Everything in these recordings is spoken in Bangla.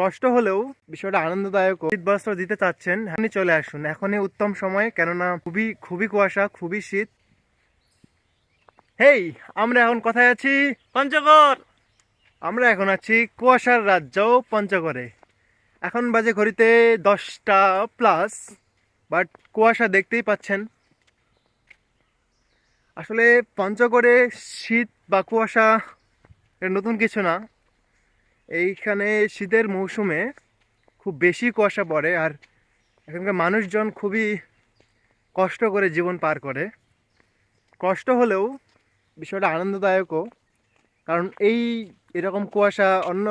কষ্ট হলেও বিষয়টা আনন্দদায়ক শীত বস্ত্র দিতে চাচ্ছেন আপনি চলে আসুন। এখনই উত্তম সময় কেননা খুবই খুবই কুয়াশা খুবই শীত। হেই আমরা এখন কোথায় আছি? পঞ্চগড়! আমরা এখন আছি কুয়াশার রাজ্য পঞ্চগড়ে। এখন বাজে ঘড়িতে দশটা প্লাস বাট কুয়াশা দেখতেই পাচ্ছেন। আসলে পঞ্চগড়ে শীত বা কুয়াশা নতুন কিছু না। এইখানে শীতের মৌসুমে খুব বেশি কুয়াশা পড়ে আর এখানকার মানুষজন খুবই কষ্ট করে জীবন পার করে। কষ্ট হলেও বিষয়টা আনন্দদায়কও, কারণ এই এরকম কুয়াশা অন্য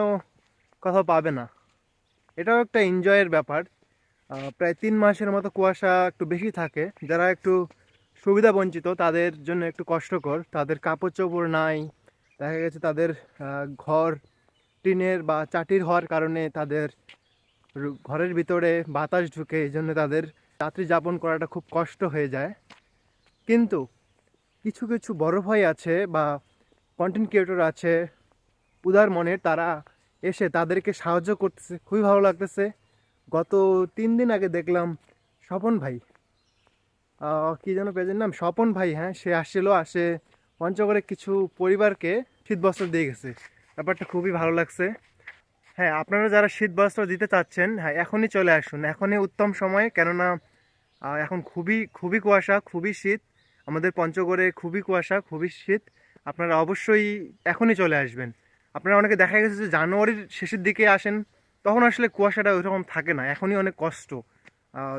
কোথাও পাবে না। এটাও একটা এনজয়ের ব্যাপার। প্রায় তিন মাসের মতো কুয়াশা একটু বেশি থাকে। যারা একটু সুবিধা বঞ্চিত, তাদের জন্য একটু কষ্টকর। তাদের কাপড় চোপড় নাই, দেখা গেছে তাদের ঘর টিনের বা চাটির হওয়ার কারণে তাদের ঘরের ভিতরে বাতাস ঢুকে এই জন্য তাদের রাত্রি যাপন করাটা খুব কষ্ট হয়ে যায়। কিন্তু কিছু কিছু বড় ভাই আছে বা কন্টেন্ট ক্রিয়েটর আছে, উদার মনের, তারা এসে তাদেরকে সাহায্য করতেছে। খুবই ভালো লাগতেছে। গত তিন দিন আগে দেখলাম স্বপন ভাই। কি যেন পেজের নাম? স্বপন ভাই হ্যাঁ সে আসছিল, আসে পঞ্চগড়ে কিছু পরিবারকে শীত বস্ত্র দিয়ে গেছে। ব্যাপারটা খুবই ভালো লাগছে। হ্যাঁ আপনারা যারা শীত বস্ত্র দিতে চাচ্ছেন হ্যাঁ এখনই চলে আসুন। এখনই উত্তম সময়, কেননা এখন খুবই খুবই কুয়াশা, খুবই শীত। আমাদের পঞ্চগড়ে খুবই কুয়াশা, খুবই শীত। আপনারা অবশ্যই এখনই চলে আসবেন। আপনারা অনেকে দেখা গেছে যে জানুয়ারির শেষের দিকে আসেন, তখন আসলে কুয়াশাটা ওইরকম থাকে না। এখনই অনেক কষ্ট।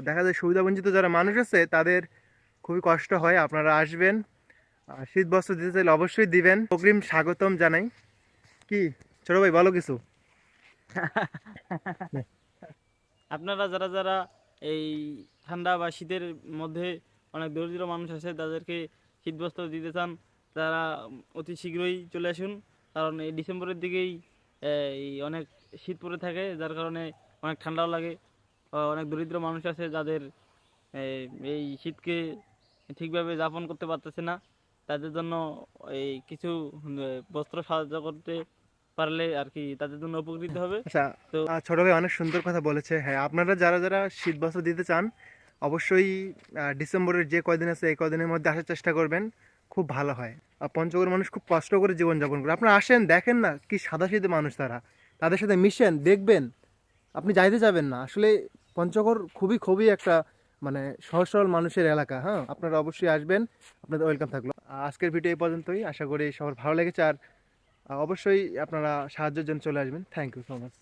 দেখা যায় সুবিধাবঞ্চিত যারা মানুষ আছে, তাদের খুবই কষ্ট হয়। আপনারা আসবেন। শীত বস্ত্র দিতে চাইলে অবশ্যই দিবেন। অগ্রিম স্বাগতম জানাই। কি? ছোট ভাই বলো কিছু? আপনারা যারা যারা এই ঠান্ডা বা শীতের মধ্যে অনেক দরিদ্র মানুষ আছে, তাদেরকে শীতবস্ত্র দিতে চান, তারা অতি শীঘ্রই চলে আসুন। কারণ এই ডিসেম্বরের দিকেই, এই অনেক শীত পড়ে থাকে, যার কারণে অনেক ঠান্ডাও লাগে। অনেক দরিদ্র মানুষ আছে, যাদের এই শীতকে ঠিকভাবে যাপন করতে পারতেছে না। তাদের জন্য এই কিছু বস্ত্র সাহায্য করতে পারলে আর কি তাদের জন্য উপকৃত হবে। আচ্ছা তো- ছোট ভাই অনেক সুন্দর কথা বলেছে। হ্যাঁ আপনারা যারা যারা শীত বস্ত্র দিতে চান অবশ্যই ডিসেম্বরের যে কয়দিন আছে এই কয়দিনের মধ্যে আসার চেষ্টা করবেন। খুব ভালো হয়। আর পঞ্চগড়ের মানুষ খুব কষ্ট করে জীবনযাপন করে। আপনারা আসেন দেখেন না কি সাদা শীতে মানুষ তারা। তাদের সাথে মিশেন দেখবেন। আপনি যাইতে যাবেন না। আসলে পঞ্চগড় খুবই খুবই একটা মানে সহজ সরল মানুষের এলাকা হ্যাঁ? আপনারা অবশ্যই আসবেন। আপনাদের ওয়েলকাম থাকল। আজকের ভিডিও এই পর্যন্তই। আশা করি সবার ভালো লেগেছে। আর অবশ্যই আপনারা সাহায্যের জন্য চলে আসবেন। Thank you so much